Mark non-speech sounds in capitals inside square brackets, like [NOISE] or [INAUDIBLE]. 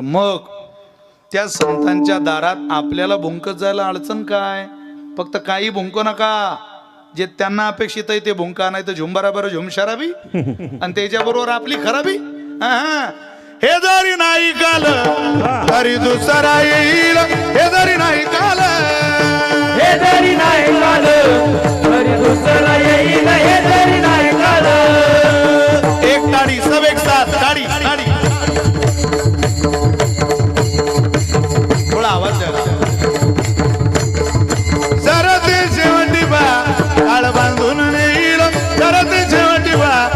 मग त्या संतांच्या दारात आपल्याला भुंकत जायला अडचण काय? फक्त काही भुंकू नका. जे त्यांना अपेक्षित आहे ते भुंका नाही तर झुंबराबर झुमशाराबी. [LAUGHS] आणि त्याच्याबरोबर आपली खराबी. हे जरी नाही काल तरी दुसरा येईल. हे जरी नाही काल हे जरी नाही काल do I?